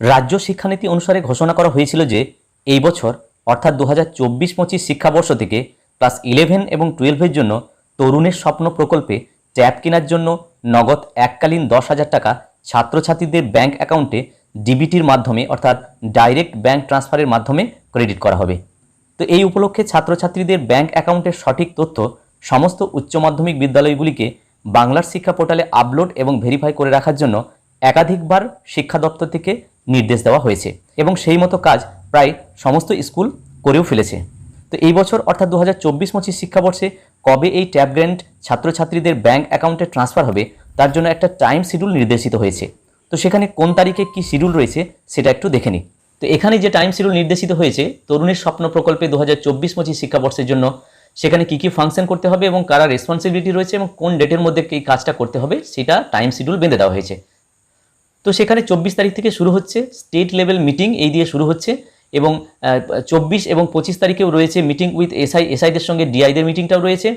রাজ্য শিক্ষানীতি অনুসারে ঘোষণা করা হয়েছিল যে এই বছর, অর্থাৎ দু হাজার চব্বিশ পঁচিশ শিক্ষাবর্ষ থেকে ক্লাস ইলেভেন এবং টুয়েলভের জন্য তরুণের স্বপ্ন প্রকল্পে ট্যাব কেনার জন্য নগদ এককালীন দশ হাজার টাকা ছাত্রছাত্রীদের ব্যাংক অ্যাকাউন্টে ডিবিটির মাধ্যমে, অর্থাৎ ডাইরেক্ট ব্যাংক ট্রান্সফারের মাধ্যমে ক্রেডিট করা হবে। তো এই উপলক্ষে ছাত্রছাত্রীদের ব্যাংক অ্যাকাউন্টের সঠিক তথ্য সমস্ত উচ্চ মাধ্যমিক বিদ্যালয়গুলিকে বাংলার শিক্ষা পোর্টালে আপলোড এবং ভেরিফাই করে রাখার জন্য একাধিকবার শিক্ষা দপ্তর থেকে নির্দেশ দেওয়া হয়েছে এবং সেই মতো কাজ প্রায় সমস্ত স্কুল করেও ফেলেছে। তো এই বছর অর্থাৎ দু হাজার চব্বিশ পঁচিশ শিক্ষাবর্ষে কবে এই ট্যাব গ্র্যান্ট ছাত্রছাত্রীদের ব্যাংক অ্যাকাউন্টে ট্রান্সফার হবে, তার জন্য একটা টাইম শিডিউল নির্দেশিত হয়েছে। তো সেখানে কোন তারিখে কি শিডিউল রয়েছে সেটা একটু দেখে নিই। তো এখানে যে টাইম শিডিউল নির্দেশিত হয়েছে, তরুণের স্বপ্ন প্রকল্পে দু হাজার চব্বিশ পঁচিশ শিক্ষাবর্ষের জন্য সেখানে কি কি ফাংশন করতে হবে এবং কারা রেসপন্সিবিলিটি রয়েছে এবং কোন ডেটের মধ্যে এই কাজটা করতে হবে, সেটা টাইম শিডিউল বেঁধে দেওয়া হয়েছে। তো সেখানে চব্বিশ তারিখ থেকে শুরু হচ্ছে স্টেট লেভেল মিটিং এই দিয়ে শুরু হচ্ছে এবং চব্বিশ এবং পঁচিশ তারিখেও রয়েছে মিটিং উইথ এসআই এসআইদের সঙ্গে ডিআইদের মিটিংটাও রয়েছে।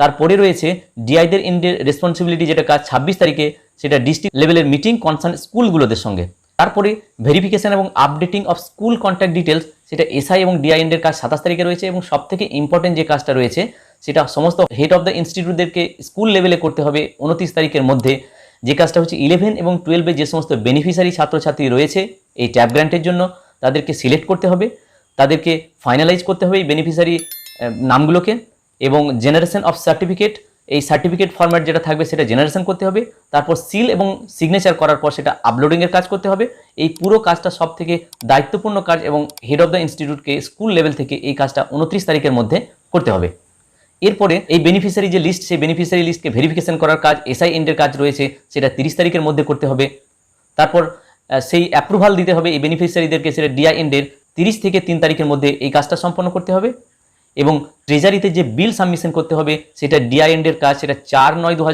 তারপরে রয়েছে ডিআইদের ইন্ডের রেসপন্সিবিলিটি যেটা কাজ ছাব্বিশ তারিখে, সেটা ডিস্ট্রিক্ট লেভেলের মিটিং কনসার্ন স্কুলগুলোদের সঙ্গে। তারপরে ভেরিফিকেশন এবং updating of school contact details সেটা এসআই এবং ডিআই এন্ডের কাজ সাতাশ তারিখে রয়েছে এবং সব থেকে ইম্পর্টেন্ট যে কাজটা রয়েছে, সেটা সমস্ত হেড অফ দ্য ইনস্টিটিউটদেরকে স্কুল লেভেলে করতে হবে উনত্রিশ তারিখের মধ্যে। যে কাজটা হচ্ছে ইলেভেন এবং টুয়েলভে যে সমস্ত বেনিফিশিয়ারি ছাত্রছাত্রী রয়েছে, এই ট্যাব গ্র্যান্টের জন্য তাদেরকে সিলেক্ট করতে হবে। তাদেরকে ফাইনালাইজ করতে হবে এই বেনিফিশিয়ারি নামগুলোকে এবং জেনারেশন অফ সার্টিফিকেট এই সার্টিফিকেট ফরম্যাট যেটা থাকবে সেটা জেনারেশন করতে হবে। তারপর সিল এবং সিগনেচার করার পর সেটা আপলোডিংয়ের কাজ করতে হবে। এই পুরো কাজটা সব থেকে দায়িত্বপূর্ণ কাজ এবং হেড অফ দ্য ইনস্টিটিউটকে স্কুল লেভেল থেকে এই কাজটা উনত্রিশ তারিখের মধ্যে করতে হবে। এরপরে এই বেনিফিশিয়ারি যে লিস্ট সেই বেনিফিশিয়ারি লিস্টকে ভেরিফিকেশন করার কাজ এসআই এন্ডের কাজ রয়েছে, সেটা তিরিশ তারিখের মধ্যে করতে হবে। তারপর সেই অ্যাপ্রুভাল দিতে হবে এই বেনিফিশিয়ারিদেরকে সেটা ডিআই এন্ডের তিরিশ থেকে তিন তারিখের মধ্যে এই কাজটা সম্পন্ন করতে হবে। এবং ট্রেজারিতে যে বিল সাবমিশন করতে হবে, সেটা ডিআই এন্ডের কাজ, সেটা চার নয় দু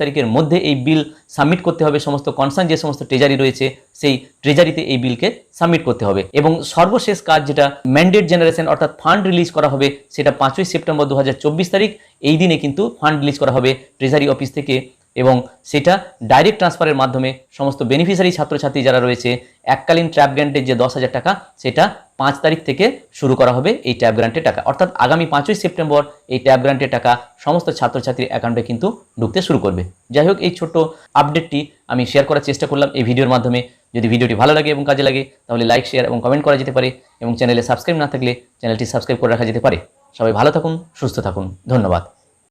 তারিখের মধ্যে এই বিল সাবমিট করতে হবে। সমস্ত কনসার্ন যে সমস্ত ট্রেজারি রয়েছে, সেই ট্রেজারিতে এই বিলকে সাবমিট করতে হবে। এবং সর্বশেষ কাজ যেটা ম্যান্ডেট জেনারেশন অর্থাৎ ফান্ড রিলিজ করা হবে, সেটা পাঁচই সেপ্টেম্বর দু হাজার চব্বিশ তারিখ। এই দিনে কিন্তু ফান্ড রিলিজ করা হবে ট্রেজারি অফিস থেকে এবং সেটা ডাইরেক্ট ট্রান্সফারের মাধ্যমে সমস্ত বেনিফিশিয়ারি ছাত্রছাত্রী যারা রয়েছে, এককালীন ট্র্যাপ গ্র্যান্টের যে দশ হাজার টাকা, সেটা পাঁচ তারিখ থেকে শুরু করা হবে এই ট্যাব গ্রান্টের টাকা। অর্থাৎ আগামী পাঁচই সেপ্টেম্বর এই ট্যাব গ্রান্টের টাকা সমস্ত ছাত্রছাত্রীর অ্যাকাউন্টে কিন্তু ঢুকতে শুরু করবে। যাই হোক, এই ছোট্ট আপডেটটি আমি শেয়ার করার চেষ্টা করলাম এই ভিডিওর মাধ্যমে। যদি ভিডিওটি ভালো লাগে এবং কাজে লাগে, তাহলে লাইক শেয়ার এবং কমেন্ট করা যেতে পারে এবং চ্যানেলে সাবস্ক্রাইব না থাকলে চ্যানেলটি সাবস্ক্রাইব করে রাখা যেতে পারে। সবাই ভালো থাকুন, সুস্থ থাকুন। ধন্যবাদ।